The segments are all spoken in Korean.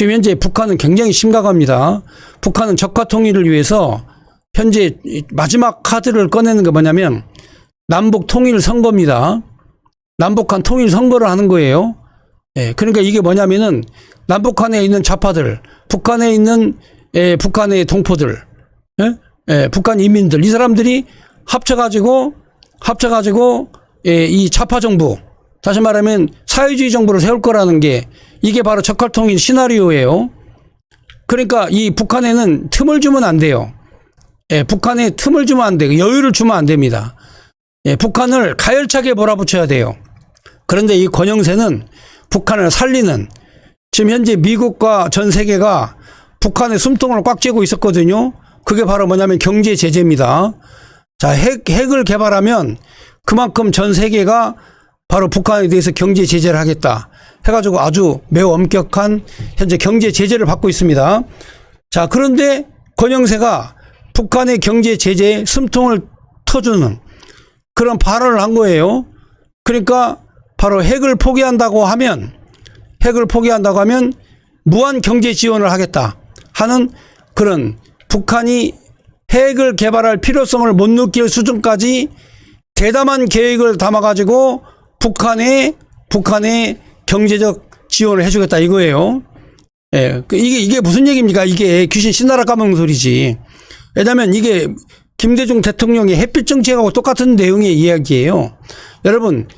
지금 현재 북한은 굉장히 심각합니다. 북한은 적화 통일을 위해서 현재 이 마지막 카드를 꺼내는 게 뭐냐면 남북 통일 선거입니다. 남북한 통일 선거를 하는 거예요. 예, 그러니까 이게 뭐냐면은 남북한에 있는 좌파들, 북한에 있는 예, 북한의 동포들, 예? 예, 북한 인민들 이 사람들이 합쳐가지고 합쳐가지고 예, 이 좌파 정부 다시 말하면 사회주의 정부를 세울 거라는 게 이게 바로 적합통일 시나리오예요. 그러니까 이 북한에는 틈을 주면 안 돼요. 예, 북한에 틈을 주면 안 돼요. 여유를 주면 안 됩니다. 예, 북한을 가열차게 몰아붙여야 돼요. 그런데 이 권영세는 북한을 살리는 지금 현재 미국과 전 세계가 북한의 숨통을 꽉 쥐고 있었거든요. 그게 바로 뭐냐면 경제 제재입니다. 자, 핵, 핵을 개발하면 그만큼 전 세계가 바로 북한에 대해서 경제 제재를 하겠다. 해가지고 아주 매우 엄격한 현재 경제 제재를 받고 있습니다. 자, 그런데 권영세가 북한의 경제 제재에 숨통을 터주는 그런 발언을 한 거예요. 그러니까 바로 핵을 포기한다고 하면 핵을 포기한다고 하면 무한 경제 지원을 하겠다 하는 그런 북한이 핵을 개발할 필요성을 못 느낄 수준까지 대담한 계획을 담아가지고 북한에 북한에 경제적 지원을 해주겠다 이거예요. 예, 그 이게 이게 무슨 얘기입니까? 이게 귀신 신나라 까먹는 소리지. 왜냐하면 이게 김대중 대통령의 햇빛 정책하고 똑같은 내용의 이야기예요. 여러분,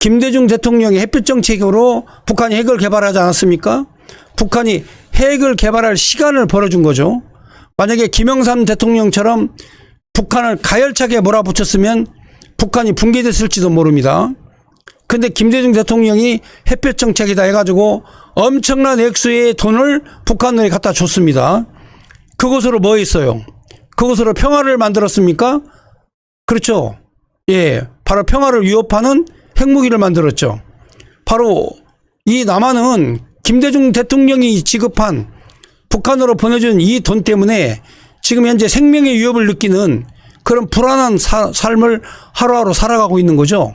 김대중 대통령의 햇빛 정책으로 북한이 핵을 개발하지 않았습니까? 북한이 핵을 개발할 시간을 벌어준 거죠. 만약에 김영삼 대통령처럼 북한을 가열차게 몰아붙였으면 북한이 붕괴됐을지도 모릅니다. 근데 김대중 대통령이 햇볕 정책이다 해가지고 엄청난 액수의 돈을 북한에 갖다 줬습니다. 그곳으로 뭐 있어요? 그곳으로 평화를 만들었습니까? 그렇죠. 예. 바로 평화를 위협하는 핵무기를 만들었죠. 바로 이 남한은 김대중 대통령이 지급한 북한으로 보내준 이 돈 때문에 지금 현재 생명의 위협을 느끼는 그런 불안한 사- 삶을 하루하루 살아가고 있는 거죠.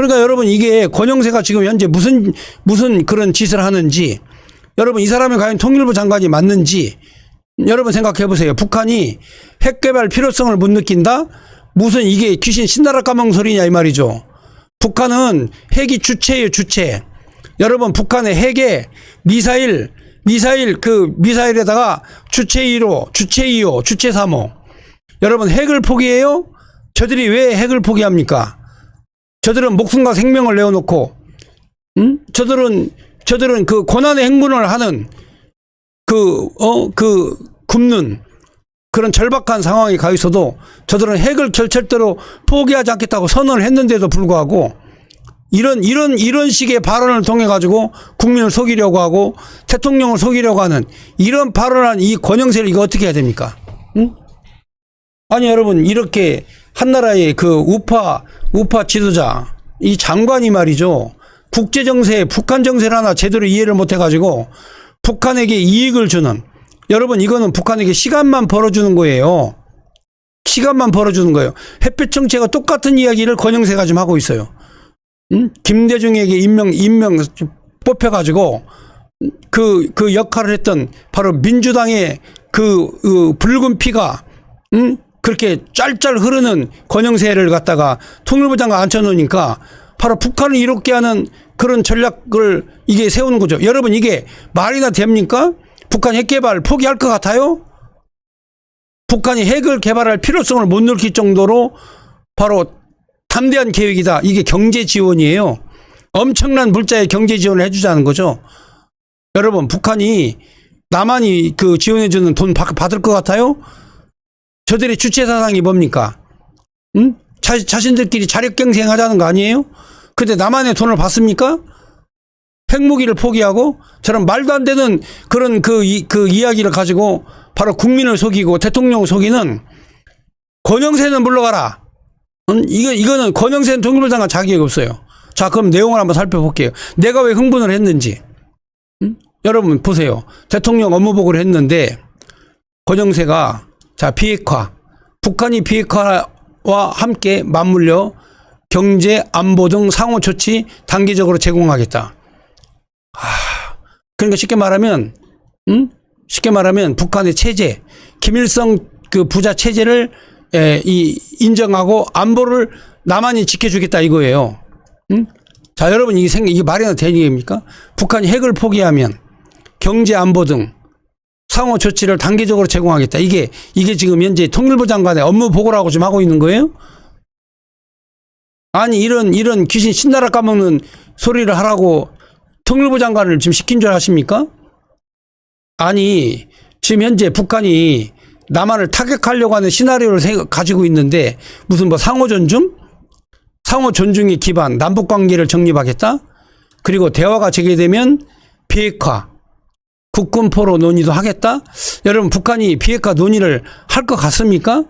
그러니까 여러분 이게 권영세가 지금 현재 무슨 무슨 그런 짓을 하는지 여러분 이 사람이 과연 통일부 장관이 맞는지 여러분 생각해 보세요. 북한이 핵 개발 필요성을 못 느낀다? 무슨 이게 귀신 신나라 까먹는 소리냐 이 말이죠. 북한은 핵이 주체예요, 주체. 여러분 북한의 핵에 미사일 미사일 그 미사일에다가 주체 1호, 주체 2호, 주체 3호. 여러분 핵을 포기해요? 저들이 왜 핵을 포기합니까? 저들은 목숨과 생명을 내어놓고, 음? 저들은, 저들은 그 고난의 행군을 하는 그, 어, 그, 굶는 그런 절박한 상황에 가 있어도 저들은 핵을 절절대로 포기하지 않겠다고 선언을 했는데도 불구하고 이런, 이런, 이런 식의 발언을 통해 가지고 국민을 속이려고 하고 대통령을 속이려고 하는 이런 발언한 이 권영세를 이거 어떻게 해야 됩니까? 응? 아니 여러분 이렇게 한나라의 그 우파 우파 지도자 이 장관이 말이죠. 국제 정세 북한 정세를 하나 제대로 이해를 못 해 가지고 북한에게 이익을 주는 여러분 이거는 북한에게 시간만 벌어주는 거예요. 시간만 벌어주는 거예요. 햇볕 정체가 똑같은 이야기를 권영세가 지금 하고 있어요. 음? 김대중에게 임명 임명 뽑혀가지고 그그 역할을 했던 바로 민주당의 그, 그 붉은 피가 음? 그렇게 짤짤 흐르는 권영세를 갖다가 통일부 장관 앉혀놓으니까 바로 북한을 이롭게 하는 그런 전략을 이게 세우는 거죠. 여러분 이게 말이나 됩니까? 북한 핵 개발 포기할 것 같아요? 북한이 핵을 개발할 필요성을 못 느낄 정도로 바로 담대한 계획이다. 이게 경제 지원이에요. 엄청난 물자의 경제 지원을 해주자는 거죠. 여러분 북한이 남한이 그 지원해주는 돈 받- 받을 것 같아요? 저들의 주체 사상이 뭡니까? 응? 자, 자신들끼리 자력경쟁 하자는 거 아니에요? 근데 남한의 돈을 받습니까? 핵무기를 포기하고 저런 말도 안 되는 그런 그, 이, 그 이야기를 가지고 바로 국민을 속이고 대통령을 속이는 권영세는 물러가라. 응? 이거, 이거는 권영세는 장관 자격이 없어요. 자, 그럼 내용을 한번 살펴볼게요. 내가 왜 흥분을 했는지. 응? 여러분 보세요. 대통령 업무보고를 했는데 권영세가 자 비핵화 북한이 비핵화와 함께 맞물려 경제 안보 등 상호 조치 단계적으로 제공하겠다. 아, 그러니까 쉽게 말하면 응? 쉽게 말하면 북한의 체제, 김일성 그 부자 체제를 에, 이 인정하고 안보를 남한이 지켜주겠다 이거예요. 응? 자, 여러분 이게 생 이게 말이나 되는 얘기입니까? 북한이 핵을 포기하면 경제 안보 등 상호 조치를 단계적으로 제공하겠다. 이게 이게 지금 현재 통일부 장관의 업무 보고라고 지금 하고 있는 거예요? 아니 이런 이런 귀신 신나라 까먹는 소리를 하라고 통일부 장관을 지금 시킨 줄 아십니까? 아니 지금 현재 북한이 남한을 타격하려고 하는 시나리오를 세- 가지고 있는데 무슨 뭐 상호 존중? 상호 존중의 기반 남북 관계를 정립하겠다? 그리고 대화가 재개되면 비핵화 국군 포로 논의도 하겠다? 여러분 북한이 비핵화 논의를 할 것 같습니까?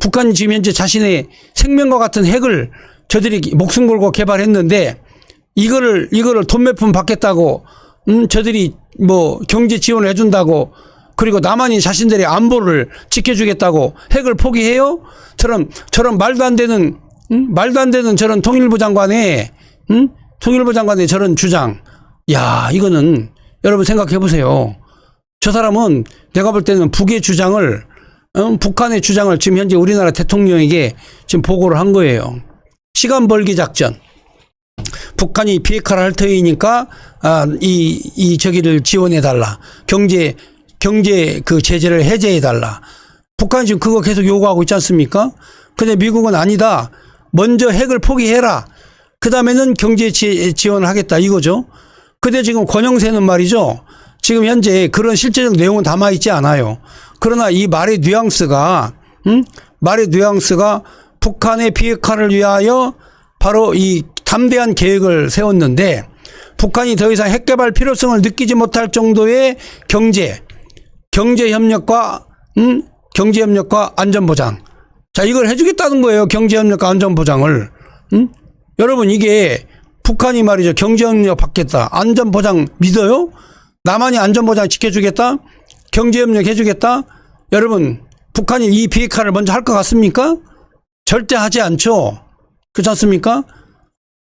북한이 지금 현재 자신의 생명과 같은 핵을 저들이 목숨 걸고 개발했는데 이거를 이거를 돈 몇 푼 받겠다고 음 저들이 뭐 경제 지원을 해준다고 그리고 남한이 자신들의 안보를 지켜주겠다고 핵을 포기해요? 저런 저런 말도 안 되는 음? 말도 안 되는 저런 통일부 장관의 음? 통일부 장관의 저런 주장 야 이거는 여러분 생각해 보세요. 저 사람은 내가 볼 때는 북의 주장을 어, 북한의 주장을 지금 현재 우리나라 대통령에게 지금 보고를 한 거예요. 시간 벌기 작전. 북한이 비핵화를 할 터이니까 아, 이, 이 저기를 지원해 달라. 경제 경제 그 제재를 해제해 달라. 북한이 지금 그거 계속 요구하고 있지 않습니까? 근데 미국은 아니다. 먼저 핵을 포기해라. 그 다음에는 경제 지, 지원을 하겠다 이거죠. 근데 지금 권영세는 말이죠. 지금 현재 그런 실제적 내용은 담아 있지 않아요. 그러나 이 말의 뉘앙스가, 음? 말의 뉘앙스가 북한의 비핵화를 위하여 바로 이 담대한 계획을 세웠는데 북한이 더 이상 핵 개발 필요성을 느끼지 못할 정도의 경제, 경제 협력과 음? 경제 협력과 안전 보장. 자, 이걸 해주겠다는 거예요. 경제 협력과 안전 보장을. 음? 여러분 이게 북한이 말이죠. 경제 협력 받겠다. 안전 보장 믿어요? 남한이 안전 보장 지켜주겠다? 경제 협력 해주겠다? 여러분 북한이 이 비핵화를 먼저 할 것 같습니까? 절대 하지 않죠. 그렇지 않습니까?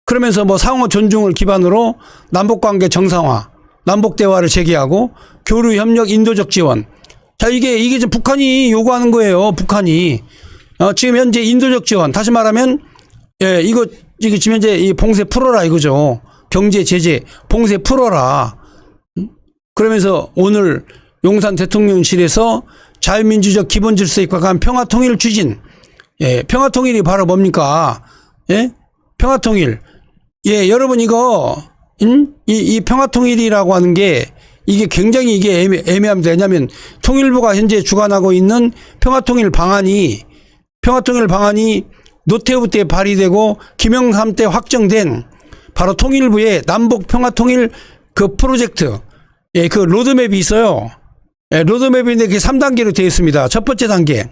그러면서 뭐 상호 존중을 기반으로 남북 관계 정상화, 남북 대화를 재개하고 교류 협력 인도적 지원. 자, 이게 이게 지금 북한이 요구하는 거예요. 북한이. 어, 지금 현재 인도적 지원. 다시 말하면 예, 이거 이거 지금 현재 이 봉쇄 풀어라 이거죠. 경제 제재 봉쇄 풀어라. 음? 그러면서 오늘 용산 대통령실에서 자유민주적 기본 질서에 입각한 평화 통일 추진. 예, 평화 통일이 바로 뭡니까? 예? 평화 통일. 예, 여러분 이거 음? 이, 이 평화 통일이라고 하는 게 이게 굉장히 이게 애매, 애매합니다. 왜냐하면 통일부가 현재 주관하고 있는 평화 통일 방안이 평화 통일 방안이 노태우 때 발의되고 김영삼 때 확정된 바로 통일부의 남북 평화 통일 그 프로젝트 예, 그 로드맵이 있어요. 예, 로드맵인데 그게 3단계로 되어 있습니다. 첫 번째 단계.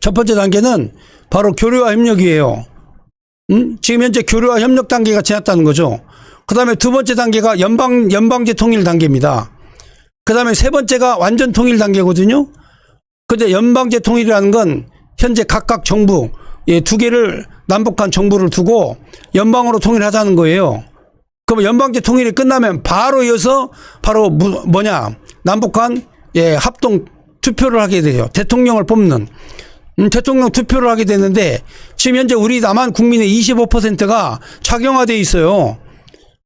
첫 번째 단계는 바로 교류와 협력이에요. 음? 지금 현재 교류와 협력 단계가 지났다는 거죠. 그 다음에 두 번째 단계가 연방, 연방제 통일 단계입니다. 그 다음에 세 번째가 완전 통일 단계거든요. 근데 연방제 통일이라는 건 현재 각각 정부, 예, 두 개를 남북한 정부를 두고 연방으로 통일하자는 거예요. 그럼 연방제 통일이 끝나면 바로 이어서 바로 무- 뭐냐 남북한 예 합동 투표를 하게 돼요. 대통령을 뽑는 음, 대통령 투표를 하게 되는데 지금 현재 우리 남한 국민의 25%가 착용화돼 있어요.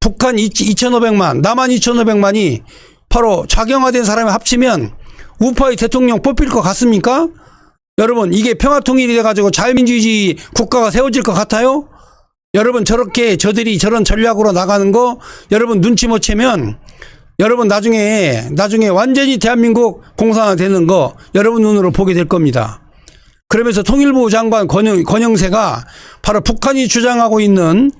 북한 2,500만, 남한 2,500만이 바로 착용화된 사람이 합치면 우파의 대통령 뽑힐 것 같습니까? 여러분 이게 평화통일이 돼가지고 자유민주주의 국가가 세워질 것 같아요? 여러분 저렇게 저들이 저런 전략으로 나가는 거 여러분 눈치 못 채면 여러분 나중에 나중에 완전히 대한민국 공산화 되는 거 여러분 눈으로 보게 될 겁니다. 그러면서 통일부 장관 권영, 권영세가 바로 북한이 주장하고 있는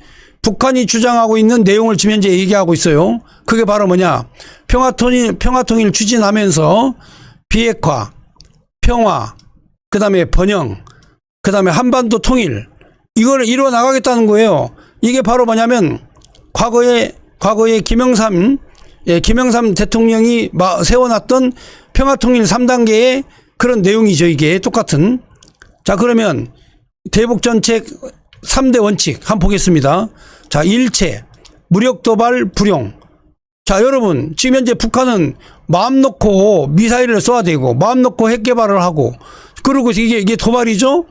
북한이 주장하고 있는 내용을 지금 현재 얘기하고 있어요. 그게 바로 뭐냐? 평화통일 평화통일 추진하면서 비핵화, 평화, 그 다음에 번영, 그 다음에 한반도 통일 이걸 이루어 나가겠다는 거예요. 이게 바로 뭐냐면 과거에 과거에 김영삼 예, 김영삼 대통령이 마- 세워놨던 평화통일 3단계의 그런 내용이죠. 이게 똑같은. 자 그러면 대북 정책 3대 원칙 한번 보겠습니다. 자 일체 무력 도발 불용 자, 여러분, 지금 현재 북한은 마음 놓고 미사일을 쏘아대고, 마음 놓고 핵 개발을 하고, 그리고 이게, 이게 도발이죠?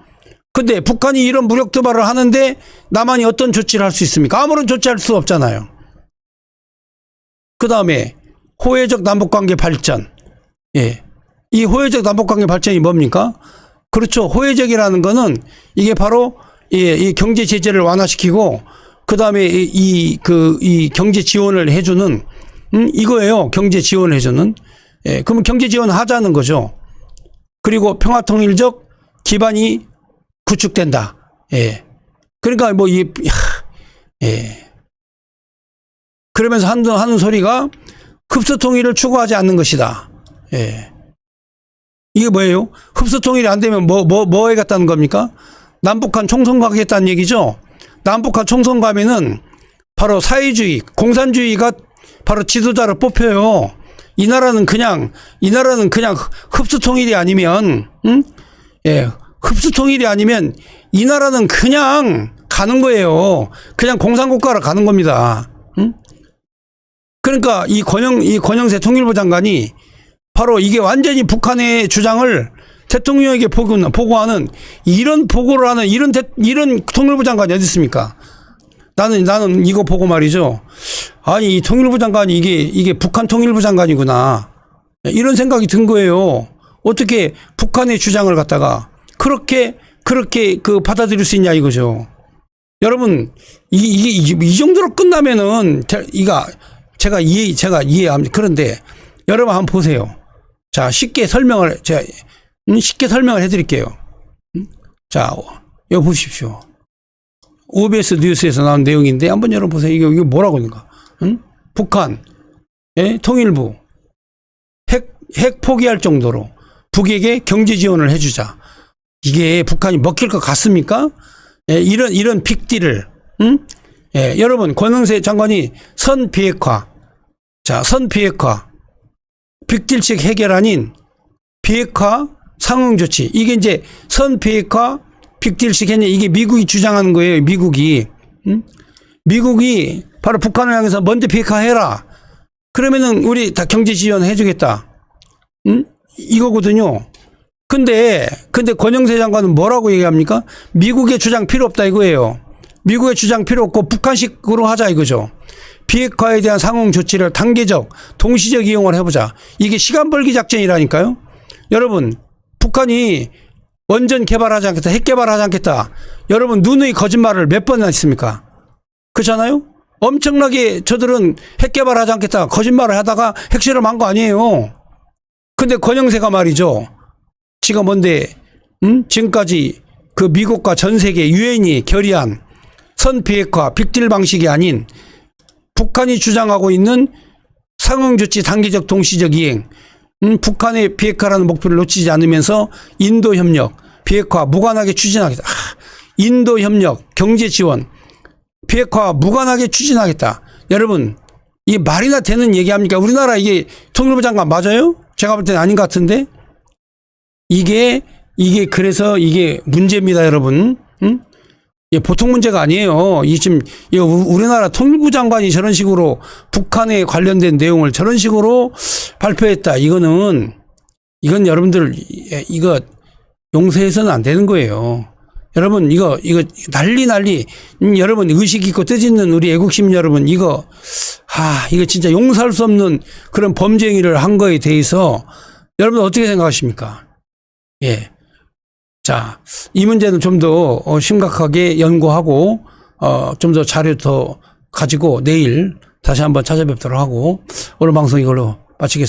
근데 북한이 이런 무력 도발을 하는데 남한이 어떤 조치를 할 수 있습니까? 아무런 조치할 수 없잖아요. 그 다음에 호혜적 남북관계 발전. 예. 이 호혜적 남북관계 발전이 뭡니까? 그렇죠. 호혜적이라는 거는 이게 바로 예, 이 경제 제재를 완화시키고 그 다음에 이 그 이 경제 지원을 해주는 음, 이거예요. 경제 지원을 해주는. 예, 그러면 경제 지원 하자는 거죠. 그리고 평화통일적 기반이 구축된다. 예. 그러니까 뭐 이, 예. 그러면서 하는, 하는 소리가 흡수 통일을 추구하지 않는 것이다. 예. 이게 뭐예요? 흡수 통일이 안 되면 뭐, 뭐, 뭐 해갔다는 겁니까? 남북한 총선 가겠다는 얘기죠? 남북한 총선 가면은 바로 사회주의, 공산주의가 바로 지도자를 뽑혀요. 이 나라는 그냥, 이 나라는 그냥 흡수 통일이 아니면, 응? 예. 흡수 통일이 아니면 이 나라는 그냥 가는 거예요. 그냥 공산국가로 가는 겁니다. 응? 그러니까 이 권영 이 권영세 통일부 장관이 바로 이게 완전히 북한의 주장을 대통령에게 보고, 보고하는 이런 보고를 하는 이런 대, 이런 통일부 장관이 어디 있습니까? 나는 나는 이거 보고 말이죠. 아니 이 통일부 장관이 이게 이게 북한 통일부 장관이구나 이런 생각이 든 거예요. 어떻게 북한의 주장을 갖다가 그렇게 그렇게 그 받아들일 수 있냐 이거죠. 여러분 이, 이게 이, 이 정도로 끝나면은 이가 제가 이해 제가 이해합니다. 그런데 여러분 한번 보세요. 자 쉽게 설명을 제가 음, 쉽게 설명을 해드릴게요. 음? 자 여기 보십시오. OBS 뉴스에서 나온 내용인데 한번 여러분 보세요. 이게 이게 뭐라고 있는가? 응? 북한 예? 통일부 핵, 핵 포기할 정도로 북에게 경제 지원을 해주자. 이게 북한이 먹힐 것 같습니까? 예, 이런 이런 빅딜을 응? 예, 여러분 권영세 장관이 선 비핵화 자, 선 비핵화 빅딜식 해결 아닌 비핵화 상응 조치 이게 이제 선 비핵화 빅딜식 했냐 이게 미국이 주장하는 거예요. 미국이 응? 미국이 바로 북한을 향해서 먼저 비핵화해라. 그러면은 우리 다 경제 지원 해주겠다. 응? 이거거든요. 근데 근데 권영세 장관은 뭐라고 얘기합니까? 미국의 주장 필요 없다 이거예요. 미국의 주장 필요 없고 북한식으로 하자 이거죠. 비핵화에 대한 상응 조치를 단계적, 동시적 이용을 해보자. 이게 시간 벌기 작전이라니까요. 여러분, 북한이 원전 개발하지 않겠다, 핵 개발하지 않겠다. 여러분 눈의 거짓말을 몇 번 했습니까? 그렇잖아요. 엄청나게 저들은 핵 개발하지 않겠다 거짓말을 하다가 핵실험한 거 아니에요. 근데 권영세가 말이죠. 지가 뭔데, 음? 지금까지 그 미국과 전 세계 유엔이 결의한 선 비핵화 빅딜 방식이 아닌 북한이 주장하고 있는 상응조치 단계적 동시적 이행, 음, 북한의 비핵화라는 목표를 놓치지 않으면서 인도 협력, 비핵화 무관하게 추진하겠다. 아, 인도 협력, 경제 지원, 비핵화 무관하게 추진하겠다. 여러분, 이게 말이나 되는 얘기합니까? 우리나라 이게 통일부 장관 맞아요? 제가 볼 때는 아닌 것 같은데? 이게, 이게 그래서 이게 문제입니다, 여러분. 응? 예, 보통 문제가 아니에요. 이 지금 이 우리나라 통일부 장관이 저런 식으로 북한에 관련된 내용을 저런 식으로 발표했다. 이거는 이건 여러분들 예, 이거 용서해서는 안 되는 거예요. 여러분 이거 이거 난리 난리 음, 여러분 의식 있고 뜻 있는 우리 애국심 여러분 이거 아 이거 진짜 용서할 수 없는 그런 범죄 행위를 한 거에 대해서 여러분 어떻게 생각하십니까? 예. 자, 이 문제는 좀 더 심각하게 연구하고 어, 좀 더 자료 더 가지고 내일 다시 한번 찾아뵙도록 하고 오늘 방송 이걸로 마치겠습니다.